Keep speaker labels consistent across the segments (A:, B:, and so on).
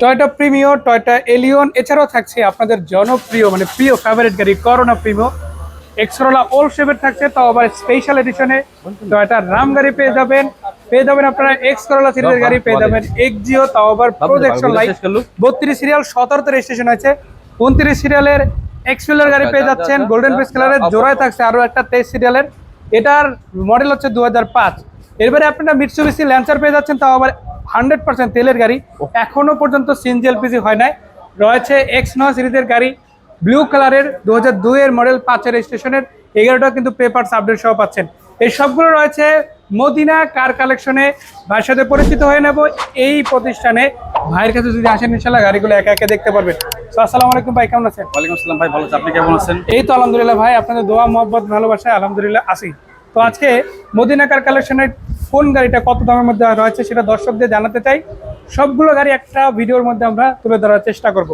A: Toyota Premio Toyota Allion এছাড়াও থাকছে আপনাদের জনপ্রিয় মানে প্রিয় ফেভারিট গাড়ি করোনা প্রিমিও এক্সরোলা ওল শেপের থাকছে তাও আবার স্পেশাল এডিশনে টয়টা রাম গাড়ি পেয়ে যাবেন। পেয়ে যাবেন আপনারা এক্স করোলা সিরিজের গাড়ি পেয়ে যাবেন এক্সিও তাও আবার প্রোজেকশন লাইট বত্রিশ সিরিয়াল সতেরোতে রেজিস্ট্রেশন হয়েছে। উনত্রিশ সিরিয়ালের এক্সফিল্ডার গাড়ি পেয়ে যাচ্ছেন গোল্ডেন পিস কালারের জোড়ায় থাকছে আরও একটা তেইশ সিরিয়ালের এটার মডেল হচ্ছে দু এরপরে আপনারা মিটসুবিসি ল্যান্সার পেয়ে যাচ্ছেন তাও আবার হান্ড্রেড পার্সেন্ট তেলের গাড়ি। এখনও পর্যন্ত সিএনজি এলপিজি হয় নাই। রয়েছে এক্স ন সিরিজের গাড়ি ব্লু কালারের দু হাজার দুইয়ের মডেল পাঁচের স্টেশনের এগারোটা কিন্তু পেপারস আপডেট সহ পাচ্ছেন। এই সবগুলো রয়েছে মদিনা কার কালেকশনে। ভাইয়ের সাথে পরিচিত হয়ে নেব এই প্রতিষ্ঠানে। ভাইয়ের কাছে যদি আসেন ইনশাল্লাহ গাড়িগুলো একা একে দেখতে পারবেন। আসসালামু আলাইকুম ভাই কেমন আছেন?
B: ওয়ালাইকুম আসসালাম ভাই ভালো আছি আপনি কেমন আছেন?
A: এই তো আলহামদুলিল্লাহ ভাই আপনাদের দোয়া মোহব্বত ভালোবাসায় আলহামদুলিল্লাহ আসি তো আজকে মদিনাকার কালেকশনের কোন গাড়িটা কত দামের মধ্যে রয়েছে সেটা দর্শকদের জানাতে চাই। সবগুলো গাড়ি একটা ভিডিওর মধ্যে আমরা তুলে ধরার চেষ্টা করব।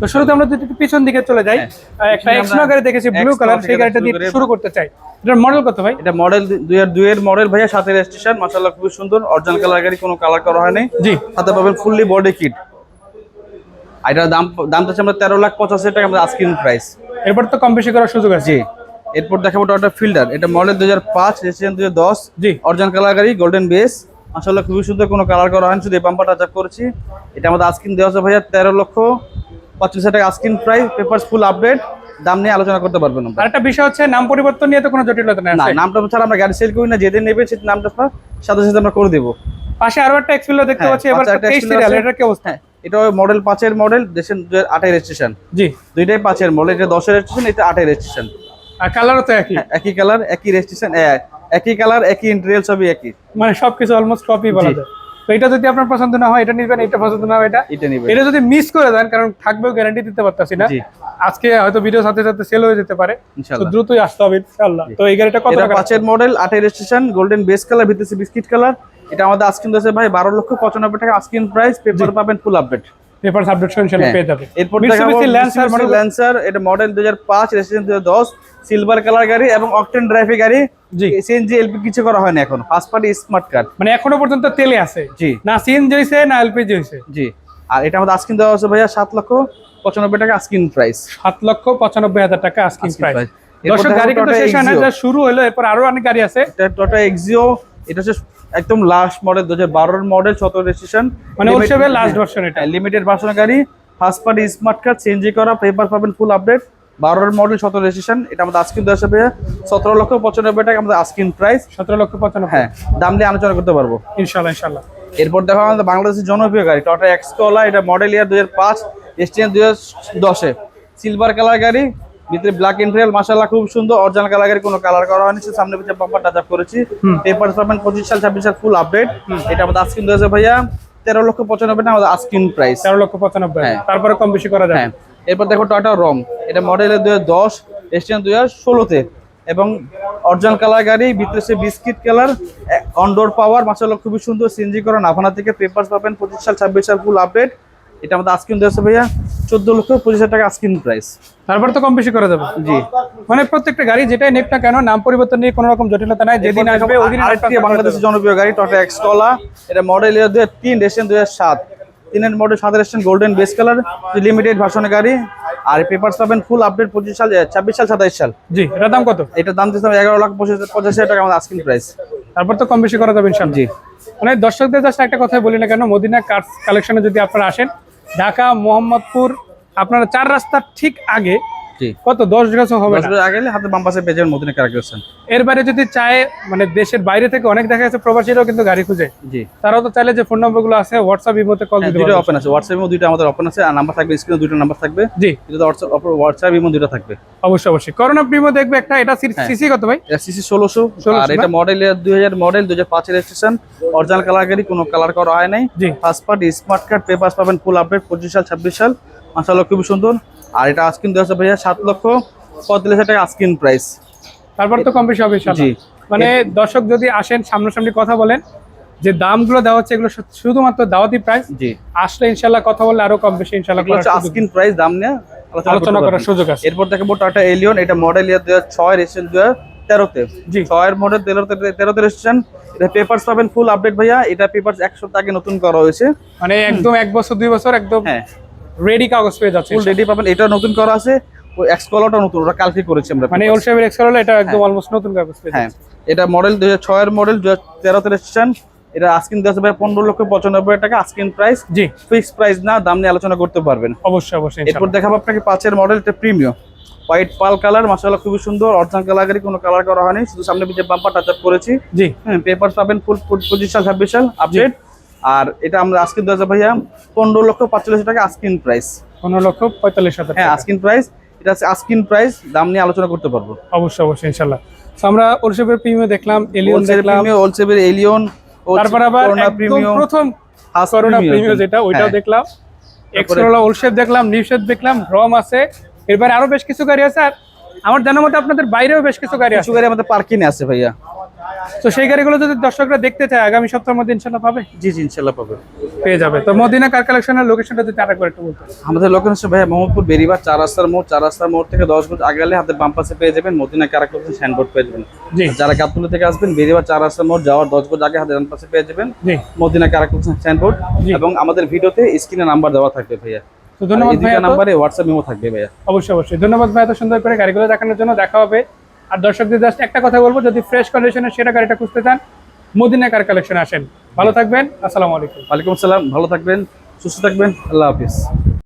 A: তো শুরুতে আমরা যদি পিছন দিকে চলে যাই
B: হ্যাঁ।
A: একটা এক্সনো গাড়ি দেখেছি ব্লু কালার সেই গাড়িটা দিয়ে শুরু করতে চাই। এটার মডেল কত ভাই?
B: এটা মডেল দুই হাজার দুইয়ের মডেল ভাইয়া সাথে রেজিস্ট্রেশন মাশাআল্লাহ খুবই সুন্দর। অরিজিনাল কালার গাড়ি কোনো কালার করা হয়নি।
A: জি।
B: সাথে পাবেন ফুললি বডি কিট এটার দাম দাম চাচ্ছি আমরা তেরো লাখ পঁচাশি টাকা আমাদের আস্কিং প্রাইস
A: এরপর তো কম বেশি করার সুযোগ আছে।
B: জি। এরপর দেখাবো টয়টা ফিল্ডার এটা মডেল দু হাজার পাঁচ রেজিস্ট্রেশন দু হাজার দশ
A: জি।
B: অরিজিনাল কালার গাড়ি গোল্ডেন বেস মাশাআল্লাহ খুবই সুন্দর কোনো কালার করা হয়নি শুধু এই পাম্পার টাচ আপ করেছি। এটা আমাদের আস্কিন দেওয়া আছে ভাইয়া তেরো লক্ষ পঁচিশ হাজার টাকা asking price paper full update দাম নিয়ে আলোচনা করতে পারবেন
A: আর একটা বিষয় হচ্ছে নাম পরিবর্তন নিয়ে তো কোনো জটিলতা নেই
B: না নামটা ছাড়া আমরা গাড়ি সেল করি না যেদিন নেবে সেই নামটা সাথে সাথে আমরা করে দেবো।
A: পাশে আরও একটা এক্সপিলো দেখতে
B: হ্যাঁ,
A: পাচ্ছি এবার
B: পাশে একটা
A: তেইশ
B: Explorer
A: সিরিয়াল
B: আছে।
A: এটা কি অবস্থা?
B: হ্যাঁ এটা মডেল পাঁচের মডেল দেশের আটের রেজিস্ট্রেশন
A: জি।
B: দুইটাই পাঁচের মডেল এটা দশের রেজিস্ট্রেশন এটা আটের রেজিস্ট্রেশন
A: আর কালারও তো একই।
B: একই কালার একই রেজিস্ট্রেশন একই কালার একই ইন্টেরিয়াল সবই একই।
A: মানে সবকিছু অলমোস্ট কপি বলা যায়। তো এটা যদি আপনার পছন্দ না হয় এটা নিবেন এটা পছন্দ না হয় এটা
B: এটা নিবে
A: এটা যদি মিস করে দেন কারণ থাকবেও গ্যারান্টি দিতে পারতাছি না। আজকে হয়তো ভিডিও সাথে সাথে সেল হয়ে যেতে পারে। তো দ্রুতই আসতে হবে ইনশাআল্লাহ তো এই গাড়িটা কত টাকা?
B: পাঁচের মডেল আটের রেজিস্ট্রেশন গোল্ডেন বেস কালার ভিতরে বিস্কিট কালার এটা আমাদের আস্কিন দশে ভাই বারো লক্ষ পঁচানব্বই টাকা। আস্কিন প্রাইস পেপার পাবেন ফুল আপডেট
A: পেপার ইনশাআল্লাহ
B: হ্যাঁ।
A: পেয়ে যাবে
B: এরপর
A: Mitsubishi Lancer model
B: ল্যান্সার এটা মডেল দুই হাজার পাঁচ রেজিস্ট্রেশন দুই হাজার দশ সিলভার কালার গাড়ি এবং অকটেন ড্রাইভের গাড়ি।
A: জি।
B: সিএনজি এলপি কিছু করা হয়নি এখন। ফার্স্ট পার্টি স্মার্ট কার্ড
A: মানে এখনও পর্যন্ত তেলে আছে।
B: জি।
A: না সিএনজি হইছে না এলপিজি হইছে।
B: জি। আর এটা আমাদের আস্কিন দেওয়া হচ্ছে ভাইয়া সাত লক্ষ পঁচানব্বই টাকা আস্কিন প্রাইস
A: সাত লক্ষ পঁচানব্বই হাজার টাকা
B: Asking
A: প্রাইস দর্শক গাড়ি কিন্তু শেষ হয় না যা শুরু হলো এরপর আরও অনেক গাড়ি আছে।
B: টটা এক্সিও এটা হচ্ছে একদম লাস্ট মডেল দু হাজার বারোর মডেল সতেরো রেজিস্ট্রেশন
A: মানে ওরসেবের লাস্ট ভার্সন এটা।
B: লিমিটেড ভার্সনের গাড়ি ফার্স্ট পার্টি স্মার্ট কার্ড চেঞ্জি করা পেপার পাবেন ফুল আপডেট বারোর মডেল সতেরো রেজিস্ট্রেশন এটা আমাদের আস্কিন দেওয়া হিসেবে সতেরো লক্ষ পঁচানব্বই টাকা আমাদের আস্কিন প্রাইস
A: সতেরো লক্ষ পঁচানব্বই।
B: হ্যাঁ দাম নিয়ে আলোচনা করতে পারব।
A: ইনশাল্লাহ ইনশাল্লাহ
B: এরপর দেখো আমাদের বাংলাদেশের জনপ্রিয় গাড়ি টটা এক্সকোলা এটা মডেল ইয়ার দুই হাজার পাঁচ এসটিএন দুই হাজার দশে। সিলভার কালার গাড়ি ভিতরে ব্ল্যাক ইন্টেরিয়াল মাসাল্লাহ খুব সুন্দর অরিজিনাল কালার গাড়ি কোনো কালার করা হয়নি সামনে পিছিয়ে বাম্পার টাচ আপ করেছি। পেপার পাবেন পঁচিশ সাল ছাব্বিশ সাল ফুল আপডেট এটা আমাদের আস্কিন দিয়েছে ভাইয়া তেরো লক্ষ পঁচানব্বই টাকা আমাদের আস্কিন প্রাইস
A: তেরো লক্ষ পঁচানব্বই।
B: হ্যাঁ।
A: তারপরে কম বেশি করা যায়
B: হ্যাঁ। এরপর দেখো টয়টা রং এটা হাজার দশ এসটিএন দুই হাজার ষোলোতে। এবং অরিজিনাল কালার গাড়ি ভিতরে সে বিস্কিট কালার অনডোর পাওয়ার মাসাল্লাহ খুবই সুন্দর সিএনজি করা নাভানা থেকে পেপার পাবেন পঁচিশ সাল ছাব্বিশ সাল ফুল আপডেট এটা আমাদের আস্কিন দিয়েছে ভাইয়া। চোদ্দ লক্ষ পঁচিশ হাজার টাকা আস্কিন প্রাইস
A: তারপরে তো কম বেশি করা যাবে।
B: জি।
A: মানে প্রত্যেকটা গাড়ি যেটাই নেক না কেন নাম পরিবর্তন নিয়ে কোনো রকম জটিলতা নাই। যেদিন আসবে ওই দিন
B: বাংলাদেশের জনপ্রিয় গাড়ি টটা এক্সকলা এটা মডেল দুই হাজার তিন রেস্টেন দুই হাজার সাত। তিনের মডেল সাত রেস্টেন গোল্ডেন বেস কালার লিমিটেড ভার্সনের গাড়ি। আর পেপার পাবেন ফুল আপডেট পঁচিশ সাল ছাব্বিশ সাল সাতাইশ সাল।
A: জি এটার দাম কত?
B: এটার দাম দিচ্ছিলাম এগারো লাখ পঁচিশ পঁচাশি হাজার টাকা আমাদের আস্কিন প্রাইস
A: তারপর তো কম বেশি করা যাবে ইনশাল্লাহ
B: জি।
A: মানে দর্শকদের জাস্ট একটা কথা বলি না কেন মদিনা কার্স কালেকশনে যদি আপনারা আসেন ঢাকা মোহাম্মদপুর আপনারা চার রাস্তার ঠিক আগে কত? দশ গাছও হবে
B: আগে হাতে বাম পাশে পেজের মধ্যে কারা করছেন?
A: এর বাইরে যদি চায় মানে দেশের বাইরে থেকে অনেক দেখা যাচ্ছে প্রবাসীরাও কিন্তু গাড়ি খুঁজে।
B: জি।
A: তারাও তো চাইলে যে ফোন নম্বরগুলো আছে হোয়াটসঅ্যাপ ইমোতে কল
B: হ্যাঁ,
A: দিতে
B: দুটো ওপেন আছে। হোয়াটসঅ্যাপেও দুইটা আমাদের ওপেন আছে আর নাম্বার থাকবে স্ক্রিনে দুটো নাম্বার থাকবে।
A: জি।
B: কিন্তু হোয়াটসঅ্যাপ হোয়াটসঅ্যাপ ইমো দুটো থাকবে।
A: অবশ্যই অবশ্যই। করোনা প্রিমো দেখবে একটা এটা
B: হ্যাঁ।
A: সিসি কত ভাই?
B: সিসি ষোলোশো।
A: 1600
B: আর এটা মডেল দুই হাজার মডেল দুই হাজার পাঁচের রেজিস্ট্রেশন অরিজিনাল কালার গাড়ি কোনো কালার করা হয় নাই।
A: জি।
B: First party smart card paper পাবেন ফুল আপডেট পঁচিশ সাল ছাব্বিশ সাল। মাসাল্লাহ খুবই সুন্দর। আর এটা আস্কিন আছে ভাইয়া সাত লক্ষ পঁয়তাল্লিশ হাজার টাকা আস্কিন প্রাইস
A: তারপর তো কম বেশি হবে।
B: জি।
A: মানে দর্শক যদি আসেন সামনাসামনি কথা বলেন যে দামগুলো দেওয়া হচ্ছে এগুলো শুধুমাত্র দাওয়াতি প্রাইস
B: জি।
A: আসলে ইনশাল্লাহ কথা বললে আরও কম বেশি ইনশাল্লাহ
B: আস্কিন প্রাইস দাম নিয়ে
A: আলোচনা করার সুযোগ আছে।
B: এরপর দেখাবো টাটা এলিয়ন এটা মডেল ইয়ার দুই হাজার ছয় রেজিস্ট্রেশন দুই হাজার তেরোতে।
A: জি।
B: ছয়ের মডেল তেরোতে তেরোতে রেজিস্ট্রেশন এটা পেপারস পাবেন ফুল আপডেট ভাইয়া। এটা পেপারস এক সপ্তাহ আগে নতুন করা হয়েছে।
A: মানে একদম এক বছর দুই বছর একদম
B: হ্যাঁ।
A: রেডি কাগজ পেয়ে যাচ্ছে।
B: ফুল রেডি পাবেন। এটা নতুন করা আছে। ওই এক্স কলারটা নতুন ওটা কালকে করেছি আমরা।
A: মানে। ওল শেপের এক্সেল এটা একদম অলমোস্ট নতুন কাগজ পেয়ে
B: হ্যাঁ। এটা মডেল দুই হাজার ছয়ের মডেল দু হাজার তেরোতে রেজিস্ট্রেশন এটা আস্কিন দেওয়া যাবে পনেরো লক্ষ পঁচানব্বই টাকা আস্কিন প্রাইস
A: জি।
B: ফিক্সড প্রাইস না দাম নিয়ে আলোচনা করতে পারবেন।
A: অবশ্যই অবশ্যই
B: এরপর দেখাবো আপনাকে পাঁচের মডেল এটা প্রিমিয়াম হোয়াইট পাল কালার মাসাল্লাহ খুবই সুন্দর। অরিজিনাল কালারই কোনো কালার করা হয়নি। শুধু সামনে পিছিয়ে বাম্পার টাচ আপ করেছি।
A: জি।
B: হ্যাঁ পেপার পাবেন ফুল পঁচিশ সাল ছাব্বিশ সাল আপডেট আর এটা আমরা আজকে দেওয়া যাবে ভাইয়া পনেরো লক্ষ পাঁচচল্লিশ টাকা আস্কিন প্রাইস
A: পনেরো লক্ষ পঁয়তাল্লিশ হাজার
B: হ্যাঁ
A: টাকা।
B: আস্কিন প্রাইস এটা আস্কিন প্রাইস দাম নিয়ে আলোচনা করতে পারব।
A: অবশ্যই অবশ্যই ইনশাল্লাহ আমরা ওল শেপের প্রিমিয়াম দেখলাম এলিয়ন দেখলাম।
B: প্রিমিয়াম এলিয়ন
A: তারপর আবার
B: প্রিমিয়াম
A: প্রথম করোনা প্রিমিয়াম যেটা ওইটাও
B: হ্যাঁ।
A: দেখলাম এক্সরোলা ওল দেখলাম নিউ দেখলাম রম আছে। এরপরে আরও বেশ কিছু গাড়ি আছে আর আমার জানার মতে আপনাদের বাইরেও বেশ কিছু গাড়ি আছে।
B: কিছু গাড়ি আমাদের পার্কিংয়ে আছে ভাইয়া।
A: তো সেই গাড়িগুলো যদি দর্শকরা দেখতে চায় আগামী সপ্তাহের মধ্যে ইনশাল্লাহ পাবে?
B: জি জি ইনশাল্লাহ পাবে।
A: পেয়ে যাবে। তো মদিনা কার কালেকশনের লোকেশনটা যদি আরেকবার একটু বলতে
B: আমাদের লোকেশন হচ্ছে ভাইয়া মোহাম্মদপুর বেরিবার চার রাস্তার মোড় চার রাস্তার মোড় থেকে দশ গজ আগে গেলে হাতে বাম পাশে পেয়ে যাবেন। মদিনা ক্যারেক্টার সাইনবোর্ড পেয়ে যাবেন।
A: জি।
B: যারা গাবতুলি থেকে আসবেন বেরিবার চার রাস্তার মোড় যাওয়ার দশ গজ আগে হাতে ডান পাশে পেয়ে যাবেন।
A: জি।
B: মদিনা ক্যারেক্টার সাইনবোর্ড
A: জি।
B: এবং আমাদের ভিডিওতে স্ক্রিনে নাম্বার দেওয়া থাকবে ভাইয়া।
A: তো ধন্যবাদ ভাই এত-
B: নাম্বারে হোয়াটসঅ্যাপ মেমো থাকবে ভাইয়া।
A: অবশ্যই অবশ্যই। ধন্যবাদ ভাই এত সুন্দর করে গাড়িগুলো দেখানোর জন্য। দেখা হবে আর দর্শকদের জাস্ট একটা কথা বলব, যদি ফ্রেশ কন্ডিশনের সেরা গাড়িটা খুঁজতে চান মদিনা কার কালেকশন আসেন। ভালো থাকবেন, আসসালামু আলাইকুম।
B: ওয়ালাইকুম আসসালাম, ভালো থাকবেন, সুস্থ থাকবেন, আল্লাহ হাফিজ।